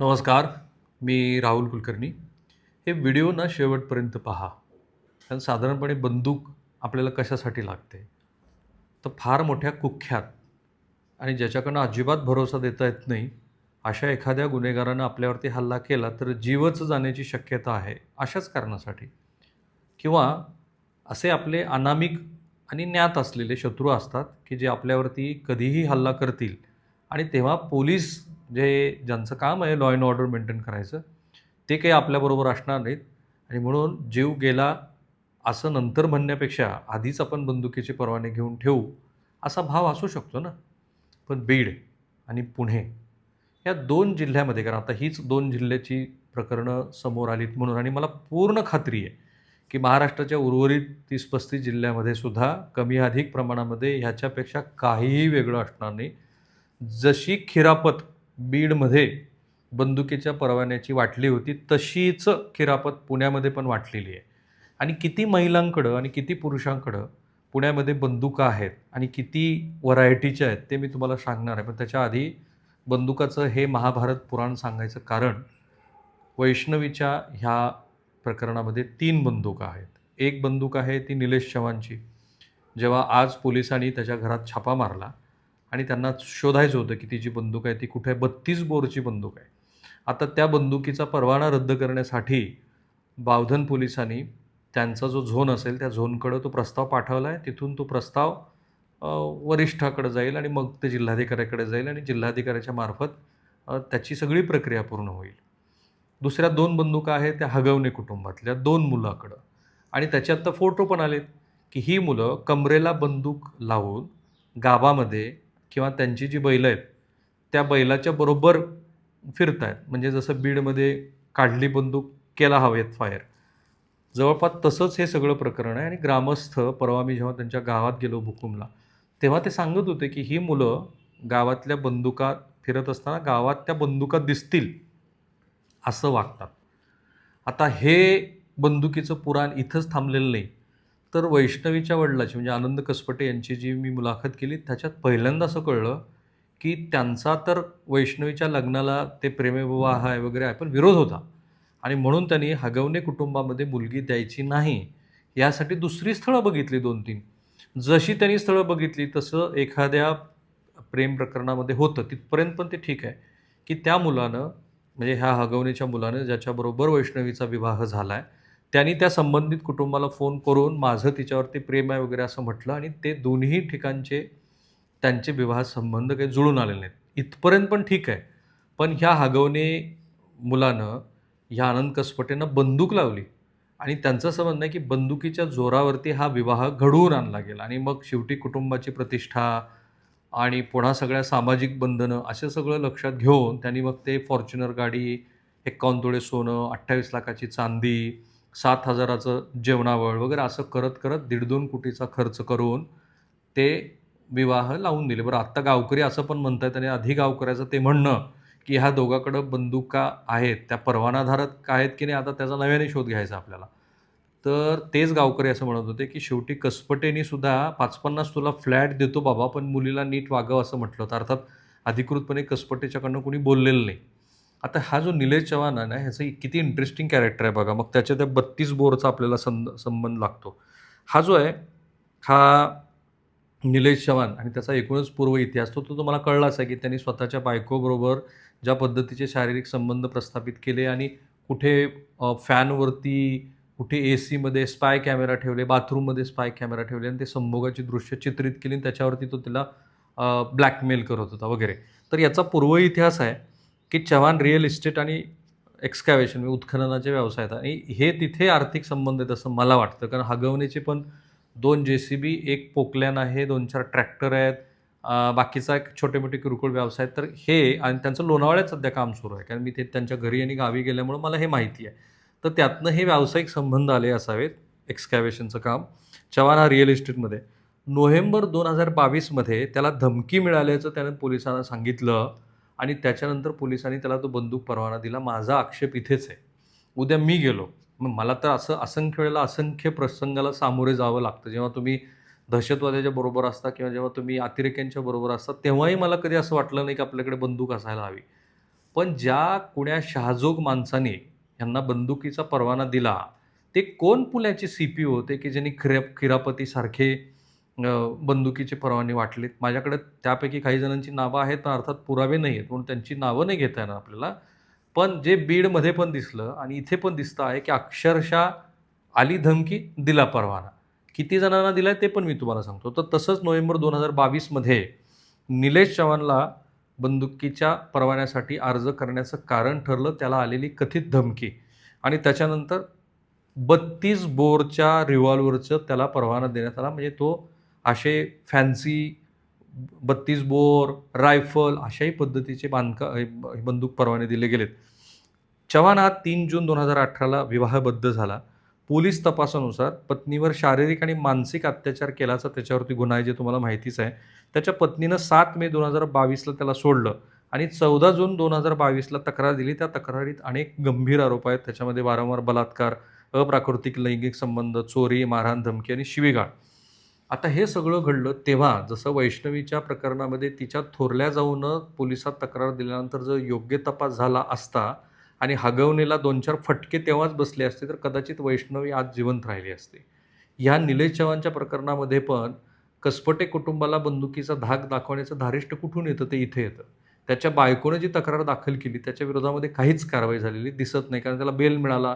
नमस्कार मी राहुल कुलकर्णी. हे व्हिडिओ ना शेवटपर्यंत पहा. कारण साधारणपणे बंदूक आपल्याला कशासाठी लागते? तर फार मोठ्या कुख्यात आणि ज्याच्याकडनं अजिबात भरोसा देता येत नाही अशा एखाद्या गुन्हेगारानं आपल्यावरती हल्ला केला तर जीवच जाण्याची शक्यता आहे अशाच कारणासाठी. किंवा असे आपले अनामिक आणि ज्ञात असलेले शत्रू असतात की जे आपल्यावरती कधीही हल्ला करतील आणि तेव्हा पोलीस जे ज्यांचं काम आहे लॉ अँड ऑर्डर मेंटेन करायचं ते काही आपल्याबरोबर असणार नाहीत. आणि म्हणून जीव गेला असं नंतर म्हणण्यापेक्षा आधीच आपण बंदुकीचे परवाने घेऊन ठेवू असा भाव असू शकतो ना. पण बीड आणि पुणे या दोन जिल्ह्यामध्ये कारण आता हीच दोन जिल्ह्याची प्रकरणं समोर आलीत म्हणून आणि मला पूर्ण खात्री आहे की महाराष्ट्राच्या उर्वरित तीस पस्तीस जिल्ह्यामध्ये सुद्धा कमी अधिक प्रमाणामध्ये ह्याच्यापेक्षा काहीही वेगळं असणार नाही. जशी खिरापत बीडमध्ये बंदुकीच्या परवान्याची वाटली होती तशीच खिरापत पुण्यामध्ये पण वाटलेली आहे. आणि किती महिलांकडं आणि किती पुरुषांकडं पुण्यामध्ये बंदुका आहेत आणि किती व्हरायटीच्या आहेत ते मी तुम्हाला सांगणार आहे. पण त्याच्या आधी बंदुकाचं हे महाभारत पुराण सांगायचं कारण वैष्णवीच्या ह्या प्रकरणामध्ये तीन बंदुका आहेत. एक बंदूक आहे ती निलेश चव्हाणची. जेव्हा आज पोलिसांनी त्याच्या घरात छापा मारला आणि त्यांना शोधायचं होतं की ती जी बंदूक आहे ती कुठे आहे? बत्तीस बोरची बंदूक आहे. आता त्या बंदुकीचा परवाना रद्द करण्यासाठी बावधन पोलिसांनी त्यांचा जो झोन असेल त्या झोनकडं तो प्रस्ताव पाठवला आहे तिथून तो प्रस्ताव वरिष्ठाकडे जाईल आणि मग ते जिल्हाधिकाऱ्याकडे जाईल आणि जिल्हाधिकाऱ्याच्या मार्फत त्याची सगळी प्रक्रिया पूर्ण होईल. दुसऱ्या दोन बंदुका आहेत त्या हगवणे कुटुंबातल्या दोन मुलाकडं. आणि त्याच्यात तर फोटो पण आलेत की ही मुलं कमरेला बंदूक लावून गावामध्ये किंवा त्यांची जी बैलं आहेत त्या बैलाच्या बरोबर फिरत आहेत म्हणजे जसं बीडमध्ये काढली बंदूक केला हवेत फायर जवळपास तसंच हे सगळं प्रकरण आहे आणि ग्रामस्थ परवा मी जेव्हा त्यांच्या गावात गेलो भुकुमला तेव्हा ते सांगत होते की ही मुलं गावातल्या बंदुका फिरत असताना गावात त्या बंदुका दिसतील असं वागतात. आता हे बंदुकीचं पुराण इथंच थांबलेलं नाही. तर वैष्णवीच्या वडिलाची म्हणजे आनंद कसपटे यांची जी मी मुलाखत केली त्याच्यात पहिल्यांदा असं कळलं की त्यांचा तर वैष्णवीच्या लग्नाला ते प्रेमविवाह आहे वगैरे आहे पण विरोध होता. आणि म्हणून त्यांनी हगवणे कुटुंबामध्ये मुलगी द्यायची नाही यासाठी दुसरी स्थळं बघितली दोन तीन. जशी त्यांनी स्थळं बघितली तसं एखाद्या प्रेम प्रकरणामध्ये होतं तिथपर्यंत पण ते ठीक आहे की त्या मुलानं म्हणजे ह्या हगवणीच्या मुलानं ज्याच्याबरोबर वैष्णवीचा विवाह झाला आहे त्यांनी त्या संबंधित कुटुंबाला फोन करून माझं तिच्यावरती प्रेम आहे वगैरे असं म्हटलं आणि ते दोन्ही ठिकाणचे त्यांचे विवाह संबंध काही जुळून आलेले नाहीत. इथपर्यंत पण ठीक आहे. पण ह्या हगवणे मुलानं ह्या आनंद कसपटेनं बंदूक लावली आणि त्यांचं असं म्हणणं आहे की बंदुकीच्या जोरावरती हा विवाह घडवून आणला गेला आणि मग शेवटी कुटुंबाची प्रतिष्ठा आणि पुन्हा सगळ्या सामाजिक बंधनं असं सगळं लक्षात घेऊन त्यांनी मग ते फॉर्च्युनर गाडी एक्कावन्न तोळे सोनं अठ्ठावीस लाखाची चांदी सात हजाराचं जेवणावळ वगैरे असं करत करत दीड दोन कोटीचा खर्च करून ते विवाह लावून दिले. बरं आत्ता गावकरी असं पण म्हणत आहेत आणि आधी गावकऱ्याचं ते म्हणणं की ह्या दोघाकडं बंदुका आहेत त्या परवानाधारक आहेत की नाही आता त्याचा नव्याने शोध घ्यायचा आपल्याला. तर तेच गावकरी असं म्हणत होते की शेवटी कसपटेनी सुद्धा पाच पन्नास तुला फ्लॅट देतो बाबा पण मुलीला नीट वागावं असं म्हटलं होतं. अर्थात अधिकृतपणे कसपटेच्याकडनं कोणी बोललेलं नाही. आता हा जो निलेश चव्हाण आहे ना ह्याचं किती इंटरेस्टिंग कॅरेक्टर आहे बघा. मग त्याच्या त्या बत्तीस बोरचा आपल्याला संद संबंध लागतो. हा जो आहे हा निलेश चव्हाण आणि त्याचा एकूणच पूर्व इतिहास तो तो तुम्हाला कळलाच आहे की त्यांनी स्वतःच्या बायकोबरोबर ज्या पद्धतीचे शारीरिक संबंध प्रस्थापित केले आणि कुठे फॅनवरती कुठे ए सीमध्ये स्पाय कॅमेरा ठेवले बाथरूममध्ये स्पाय कॅमेरा ठेवले आणि ते संभोगाची दृश्य चित्रित केली आणि त्याच्यावरती तो तिला ब्लॅकमेल करत होता वगैरे. तर याचा पूर्व इतिहास आहे. की चव्हाण रिअल इस्टेट आणि एक्सकॅवेशन म्हणजे उत्खननाचे व्यवसाय आहेत आणि हे तिथे आर्थिक संबंध आहेत असं मला वाटतं. कारण हगवणीचे पण दोन जे सी बी एक पोकलॅन आहे दोन चार ट्रॅक्टर आहेत बाकीचा एक छोटे मोठे किरकोळ व्यवसाय आहेत. तर हे आणि त्यांचं लोणावळ्यात सध्या काम सुरू आहे. कारण मी ते त्यांच्या घरी आणि गावी गेल्यामुळं मला हे माहिती आहे. तर त्यातनं हे व्यावसायिक संबंध आले असावेत एक्सकॅवेशनचं काम. चव्हाण हा रिअल इस्टेटमध्ये नोव्हेंबर दोन हजार बावीसमध्ये त्याला धमकी मिळाल्याचं त्यानं पोलिसांना सांगितलं. आणि त्याच्यानंतर पोलिसांनी त्याला तो बंदूक परवाना दिला. माझा आक्षेप इथेच आहे. उद्या मी गेलो. मग मला तर असं असंख्य वेळेला असंख्य प्रसंगाला सामोरे जावं लागतं. जेव्हा तुम्ही दहशतवाद्याच्या बरोबर असता किंवा जेव्हा तुम्ही अतिरेक्यांच्या बरोबर असता तेव्हाही मला कधी असं वाटलं नाही की आपल्याकडे बंदूक असायला हवी. पण ज्या कुण्या शहाजोग माणसाने यांना बंदुकीचा परवाना दिला ते कोण पुण्याचे सी पी होते की ज्यांनी खिरा खिरापतीसारखे बंदुकीचे परवाने वाटलेत. माझ्याकडे त्यापैकी काही जणांची नावं आहेत पण अर्थात पुरावे नाही आहेत. म्हणून त्यांची नावं नाही घेता येणार आपल्याला. पण जे बीडमध्ये पण दिसलं आणि इथे पण दिसतं आहे की अक्षरशः आली धमकी दिला परवाना. किती जणांना दिला ते पण मी तुम्हाला सांगतो. तर तसंच नोव्हेंबर दोन हजार बावीसमध्ये निलेश चव्हाणला बंदुकीच्या परवान्यासाठी अर्ज करण्याचं कारण ठरलं. त्याला आलेली कथित धमकी. आणि त्याच्यानंतर बत्तीस बोरच्या रिव्हॉल्वरचं त्याला परवाना देण्यात आला. म्हणजे तो असे फॅन्सी बत्तीस बोर रायफल अशाही पद्धतीचे बांधका बंदूक परवाने दिले गेलेत. चव्हाण हा तीन जून दोन हजार अठराला विवाहबद्ध झाला. पोलीस तपासानुसार पत्नीवर शारीरिक आणि मानसिक अत्याचार केल्याचा त्याच्यावरती गुन्हा आहे जे तुम्हाला माहितीच आहे. त्याच्या पत्नीनं सात मे दोन हजार बावीसला त्याला सोडलं आणि चौदा जून दोन हजार बावीसला तक्रार दिली. त्या तक्रारीत अनेक गंभीर आरोप आहेत. त्याच्यामध्ये वारंवार बलात्कार अप्राकृतिक लैंगिक संबंध चोरी मारहाण धमकी आणि शिवीगाळ. आता हे सगळं घडलं तेव्हा जसं वैष्णवीच्या प्रकरणामध्ये तिच्या थोरल्या जाऊन पोलिसात तक्रार दिल्यानंतर जर योग्य तपास झाला असता आणि हगवणीला दोन चार फटके तेव्हाच बसले असते तर कदाचित वैष्णवी आज जिवंत राहिली असते. ह्या निलेश चव्हाणच्या प्रकरणामध्ये पण कसपटे कुटुंबाला बंदुकीचा धाक दाखवण्याचं धारिष्ट कुठून येतं ते इथे येतं. त्याच्या बायकोनं जी तक्रार दाखल केली त्याच्या विरोधामध्ये काहीच कारवाई झालेली दिसत नाही कारण त्याला बेल मिळाला.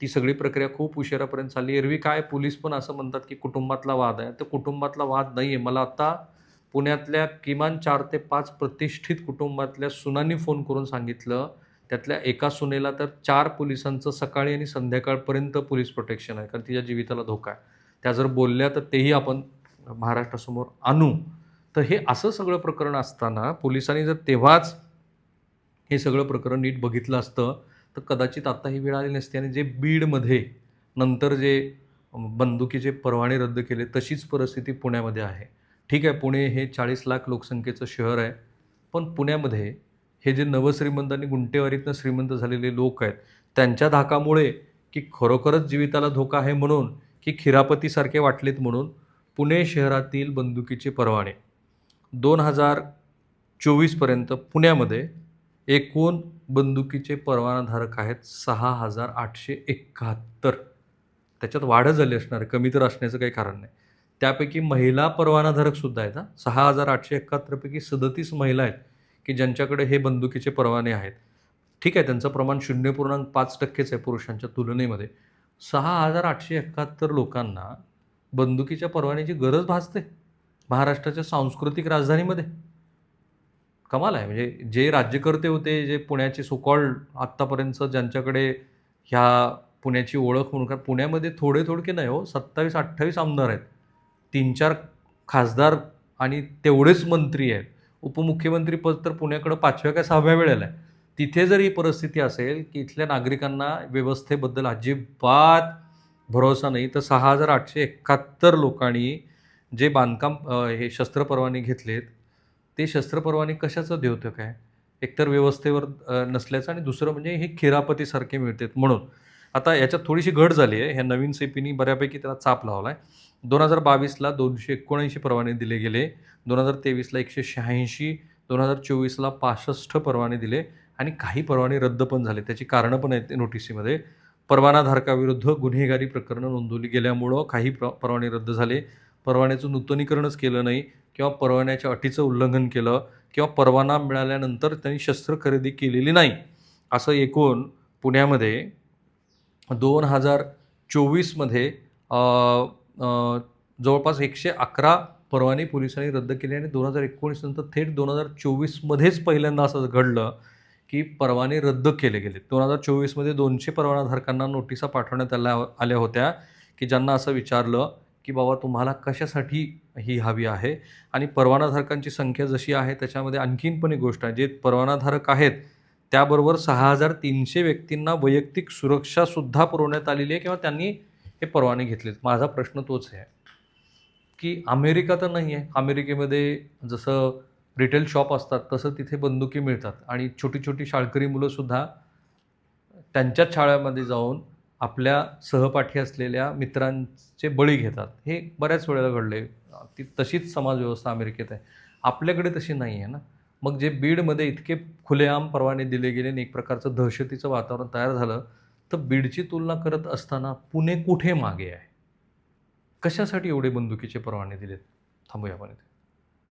ती सगळी प्रक्रिया खूप उशिरापर्यंत चालली. एरवी काय पोलीस पण असं म्हणतात की कुटुंबातला वाद आहे. तर कुटुंबातला वाद नाही आहे मला आता पुण्यातल्या किमान चार ते पाच प्रतिष्ठित कुटुंबातल्या सुनांनी फोन करून सांगितलं. त्यातल्या एका सुनेला तर चार पोलिसांचं सकाळी आणि संध्याकाळपर्यंत पोलीस प्रोटेक्शन आहे. कारण तिच्या जीविताला धोका आहे. त्या जर बोलल्या तर तेही आपण महाराष्ट्रासमोर आणू. तर हे असं सगळं प्रकरण असताना पोलिसांनी जर तेव्हाच हे सगळं प्रकरण नीट बघितलं असतं तर कदाचित आत्ता ही वेळ आली नसती आणि जे बीडमध्ये नंतर जे बंदुकीचे परवाने रद्द केले तशीच परिस्थिती पुण्यामध्ये आहे. ठीक आहे पुणे हे चाळीस लाख लोकसंख्येचं शहर आहे पण पुण्यामध्ये हे जे नवश्रीमंत आणि गुंटेवारीतनं श्रीमंत झालेले लोक आहेत त्यांच्या धाकामुळे की खरोखरच जीविताला धोका आहे म्हणून की खिरापतीसारखे वाटलेत म्हणून पुणे शहरातील बंदुकीचे परवाने दोन हजार चोवीसपर्यंत पुण्यामध्ये एकूण बंदुकीचे परवानाधारक आहेत सहा हजार आठशे एकाहत्तर. त्याच्यात वाढ झाली असणार आहे, कमी तर असण्याचं काही कारण नाही. त्यापैकी महिला परवानाधारकसुद्धा आहेत हां. सहा हजार आठशे एकाहत्तरपैकी सदतीस महिला आहेत की ज्यांच्याकडे हे बंदुकीचे परवाने आहेत. ठीक आहे त्यांचं प्रमाण शून्य पूर्णांक पाच टक्केच आहे पुरुषांच्या तुलनेमध्ये. सहा हजार आठशे एकाहत्तर लोकांना बंदुकीच्या परवान्याची गरज भासते महाराष्ट्राच्या सांस्कृतिक राजधानीमध्ये. कमाल आहे. म्हणजे जे राज्यकर्ते होते जे पुण्याचे सुकॉल्ड आत्तापर्यंत ज्यांच्याकडे ह्या पुण्याची ओळख म्हणून कारण पुण्यामध्ये थोडे थोडके नाही हो सत्तावीस अठ्ठावीस आमदार आहेत. तीन चार खासदार आणि तेवढेच मंत्री आहेत. उपमुख्यमंत्री पद तर पुण्याकडं पाचव्या काय सहाव्या वेळेला आहे. तिथे जर ही परिस्थिती असेल की इथल्या नागरिकांना व्यवस्थेबद्दल अजिबात भरोसा नाही तर सहा हजार आठशे एकाहत्तर लोकांनी जे बांधकाम हे शस्त्र परवाने घेतलेत ते शस्त्र परवाने कशाचं द्योतक आहे एकतर व्यवस्थेवर नसल्याचं आणि दुसरं म्हणजे हे खिरापतीसारखे मिळतात म्हणून. आता याच्यात थोडीशी घट झाली आहे. ह्या नवीन सेपीनी बऱ्यापैकी त्याला चाप लावला आहे दोन हजार बावीसला दोनशे एकोणऐंशी परवाने दिले गेले. दोन हजार तेवीसला एकशे शहाऐंशी. दोन हजार चोवीसला पासष्ट परवाने दिले. आणि काही परवाने रद्द पण झाले. त्याची कारणं पण आहेत नोटिसीमध्ये. परवानाधारकाविरुद्ध गुन्हेगारी प्रकरणं नोंदवली गेल्यामुळं काही प्र परवाने रद्द झाले. परवान्याचं नूतनीकरणच केलं नाही किंवा परवान्याच्या अटीचं उल्लंघन केलं किंवा परवाना मिळाल्यानंतर त्यांनी शस्त्र खरेदी केलेली नाही असं एकूण पुण्यामध्ये दोन हजार चोवीसमध्ये जवळपास एकशे अकरा परवाने पोलिसांनी रद्द केले आणि दोन हजार एकोणीस नंतर थेट दोन हजार चोवीसमध्येच पहिल्यांदा असं घडलं की परवाने रद्द केले गेले. दोन हजार चोवीसमध्ये दोनशे परवानाधारकांना नोटिसा पाठवण्यात आल्या आल्या होत्या की ज्यांना असं विचारलं की बाबा तुम्हाला कशासाठी ही हवी आहे? आणि परवानाधारकांची संख्या जशी आहे त्याच्यामध्ये आणखीन पण एक गोष्ट आहे जे परवानाधारक आहेत त्याबरोबर सहा हजार तीनशे व्यक्तींना वैयक्तिक सुरक्षासुद्धा पुरवण्यात आलेली आहे किंवा त्यांनी हे परवाने घेतलेत. माझा प्रश्न तोच आहे की अमेरिका तर नाही आहे अमेरिकेमध्ये जसं रिटेल शॉप असतात तसं तिथे बंदुकी मिळतात. आणि छोटी छोटी शाळकरी मुलंसुद्धा त्यांच्याच शाळेमध्ये जाऊन आपल्या सहपाठी असलेल्या मित्रांचे बळी घेतात. हे बऱ्याच वेळेला घडले ती तशीच समाजव्यवस्था अमेरिकेत आहे. आपल्याकडे तशी नाही आहे ना? मग जे बीडमध्ये इतके खुलेआम परवाने दिले गेले आणि एक प्रकारचं दहशतीचं वातावरण तयार झालं तर बीडची तुलना करत असताना पुणे कुठे मागे आहे? कशासाठी एवढे बंदुकीचे परवाने दिलेत? थांबूया आपण इथे.